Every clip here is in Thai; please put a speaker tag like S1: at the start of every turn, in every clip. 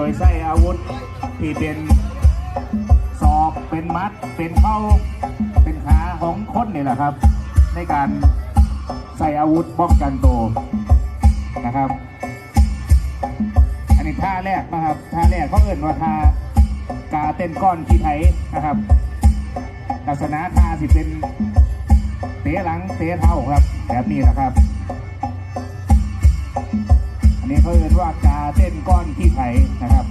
S1: ดยใช้อาวุธที่เป็นศอกเป็นมัด เป็นเข้าเป็นขาของคนนี่แหละครับ ในการใส่อาวุธป้องกันตัวนะครับ อันนี้ท่าแรกนะครับท่าแรกเขาเอ่นว่าท่ากาเต้นก้อนขี้ไถนะครับลักษณะท่าสิเป็นเตะหลังเตะเท้าครับ แบบนี้นะครับ นนี้เขาเรียกว่ากาเต้นก้อนขี้ไถนะครับ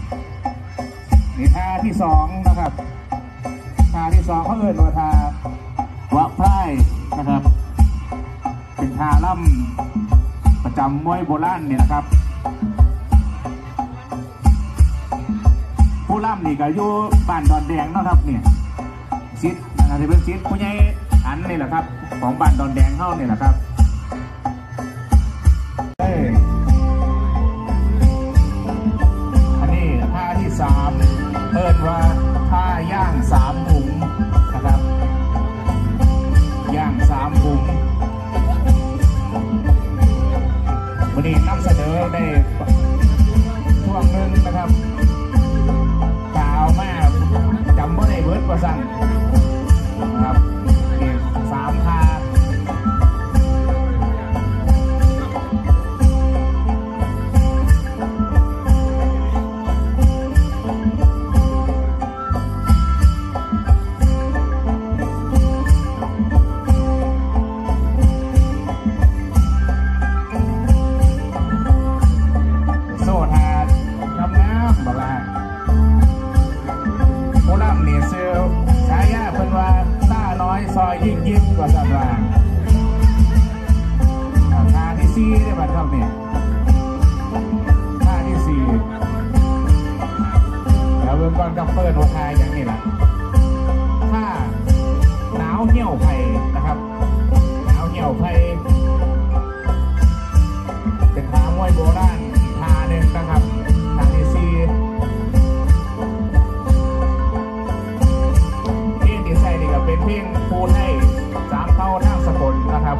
S1: นี่ท่าที่สองนะครับท่าที่สองเขาเรียกว่าท่าวะพร่ายนะครับ เป็นท่าล่ำประจำมวยโบราณเนี่ยนะครับ ผู้ล่ำนี่ก็อยู่บ้านดอนแดงนะครับเนี่ยซิดนะครับที่เป็นซิดผู้ใหญ่อันนี่แหละครับ ของบ้านดอนแดงเข้าเนี่ยแหละครับ สามเอิ้นว่าท่า อยยิ่งยิ่งกว่าสัตว์ว่าท่าที่สี่ได้บัดครับเนี่ยท่าที่สี่แล้วเบิ่งก่อนกับเปิดโอทายอย่างนี้ล่ะท่าหนาวเหี่ยวไผ่นะครับ หนาวเหี่ยวไผ่ เป็นเพลงปูนให้สามเท่าทาสกลนะครับ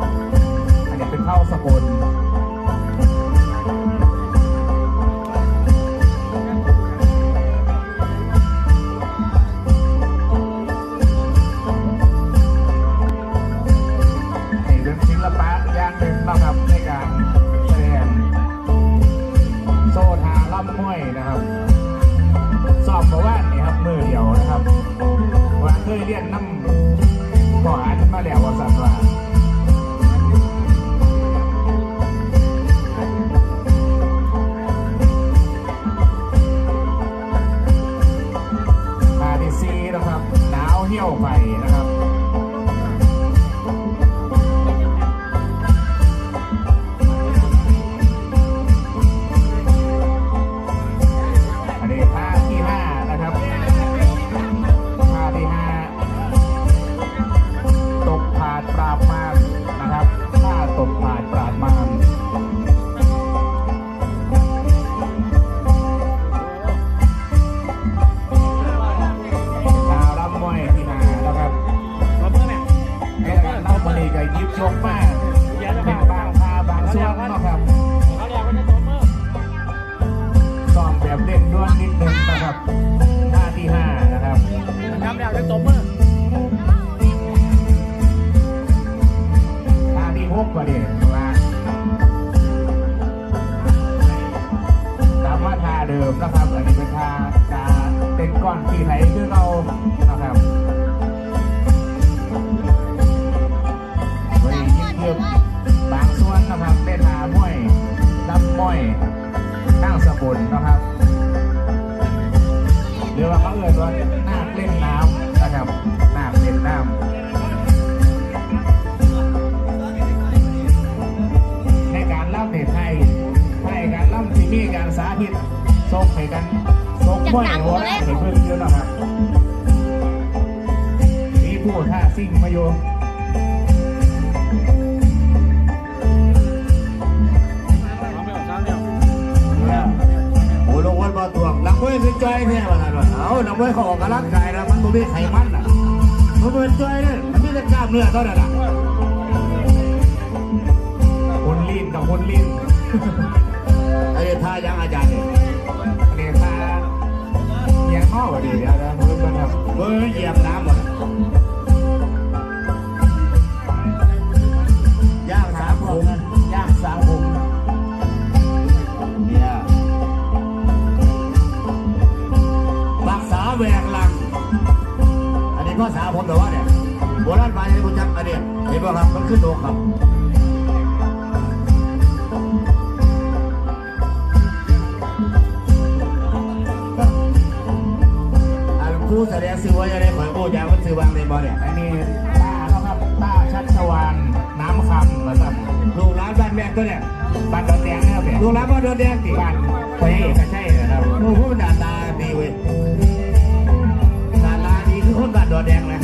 S1: อันนี้เป็นเท่าสกล ที่ยวไปนะครับ มัน ส่ง
S2: ม้ว
S1: ยหัวหน้าให้เพิ่มเยอะนะครับมีผู้ท่าซิ่งมาโยม
S3: โอ้ลงวันมาตัวนักมวยเป็นจอยแท้ว่างั้นวเอานักมวยเขาออกกำลังกายนะมันบ่มีไขมันอะมันเป็นจอยเนี่ยมันมีแต่กล้ามเนื้อเท่านั้นอะ
S1: คนลีนกับคนลีน
S3: ไอ้ท่ายังอาจารย์เนี่ย
S1: ดีเดี๋ยวนะมือกันครับ
S3: มือเหยียบน้ำหมดย่างสามผม
S1: ย่างสามผม
S3: เนี่ยปักษาแหวกหลัง อันนี้ภาษาผมแต่ว่าเนี่ยโบราณไปให้คุณจักอันนี้เห็นป่ะครับมันขึ้นโดครับ ครูแสดงซื้อไว้ยังไงข่อยโอ้ยางมันซื้อวางในบ่เนี่ย
S1: อันนี้ตาเนาะครับตาชัดสว่างน้ำคำนะครับ
S3: ลูกหลานบ้านแม่ตัวเนี่ย
S1: บ้านดอนแดงนะครับเนี่ย
S3: ลูกหลานบ้านโดนแดงติ
S1: บ้านพระเอกก็ใช่นะครับ
S3: โอ้โหหน้าตาดีเว้ยหน้าตาดีคือคนบ้านโดนแดงนะ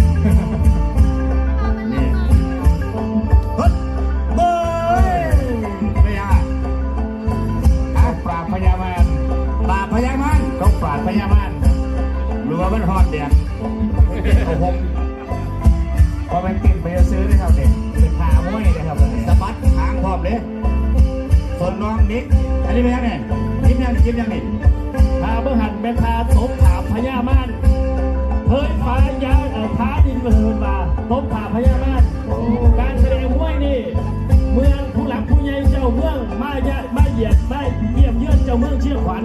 S3: ไป
S1: ซื้อนะครับเนี่ยเป็นขามวยนะครับอันนี้
S3: สะบัดหางพร้อมเลยส่วนน้องนิกอันนี้เป็นยังไงยิ้มยังยิ้มยังนี่
S2: พาเบื้องหันเป็นพาตบถามพญามารเฮ้ยฟ้ายาเอ่อพาดินเหินมาตบถามพญามารการแสดงมวยนี่ เมืองผู้หลักผู้ใหญ่เจ้าเมืองมาเยะมาเหยียดมาเยี่ยมเยือนเจ้าเมืองเชียงขวัญ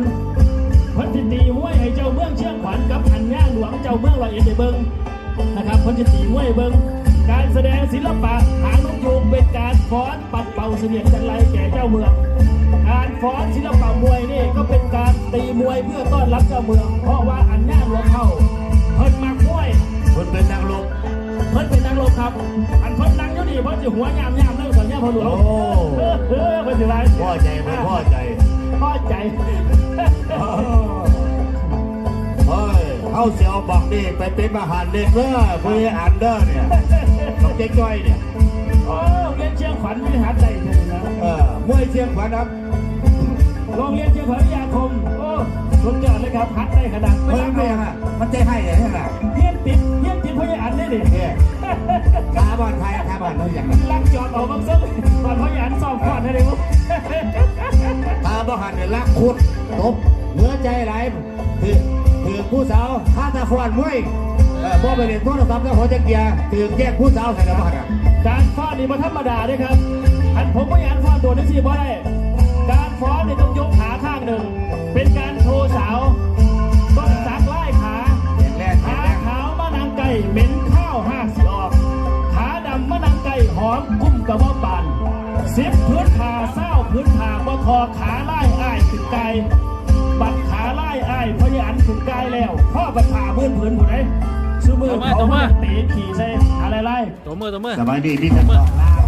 S2: พันธิตีมวยให้เจ้าเมืองเชียงขวัญกับหันย่าหลวงเจ้าเมืองรอยเอ็ดได้เบิงนะครับพันธิตีมวยเบิง การแสดงศิลปะหางนกยูงเป็นการฟ้อนปัดเป่าเสนียดจันไรแก่เจ้าเมือง การฟ้อนศิลปะมวยนี่ก็เป็นการตีมวยเพื่อต้อนรับเจ้าเมือง เพราะว่าอันย่าหลวงเข้าเพิ่นมักมวย
S3: คนเป็นนางลง
S2: เพิ่นเป็นนักรบครับ อันเพิ่นนั่งอยู่นี่เพิ่นสิหัวยามยามเรื่องสัญญาพอหลวง
S3: โอ้
S2: เออเออเพิ่นสิว่า
S3: พ่อใจเพื่อนพ่อใจ
S2: พ่อใจ
S3: เฮ้ย เขาเสียวบอกนี่ไปเป็นมหาเด็กเด้อเพื่ออันเด้อเนี่ยต้องเจ๊จ้อยเนี่ย
S2: โอ้เรียนเชียงขวัญวิหารใจถึงนะ
S3: เออมวยเชียงขวัญครับ
S2: โรงเรียนเชียงขวัญวิทยาคมโอ้สุดยอดเลยครับฮัดได้ขนาด
S3: เฮ้
S2: ไม่
S3: ย
S2: รั
S3: ไม่
S2: บ
S3: ยังอะมันใจให้เลยใช่ไหม
S2: เฮียนติดเฮียนติดพยาอันได้ดิ
S3: เนี่ยคาบอนไทยคาบอนเขาอย่าง
S2: ลักจอดออกมาซึ่งตอนพยาอันสอบก่อนให้ได้บุ๊
S3: คาบอนหันเนี่ยรักคุดตบเหนือใจไหลถือ ถือผู้สาวข้าตาฟอนมวยเออพ่อไปเรียนโทรศัพท์แล้วหัวจะเกียร์ถือแยกผู้สาวใส่กระบะอะ
S2: การฟ้อนนี่มาธรรมดาด้วยครับ อันผมพยาอันฟ้อนโดดได้สิบ่ได้ การฟ้อนนี่ต้องยกขาข้างหนึ่ง เป็นการโชว์สาว ต้องสักไล่ขา
S3: อย่า
S2: ขาขาวมะนางไก่เหม็นข้าวห้าสิออก ขาดำมะนางไก่หอมกุ้มกระว่าปานสิบพื้นผ่าเศร้าพื้นผ่าบ่ทอขาไล่อ้ายขึ้นไก ลบัดขาไล่อ้ายพยานขึ้นไกลแล้วพ่อบัดผ่าพื้นผืนผู้ใดซื้อมือเขามาตีขี่ใส่อะไรไล่
S4: ตัวมือตัวมือ
S3: สบายดีพี่ท่านบอกลา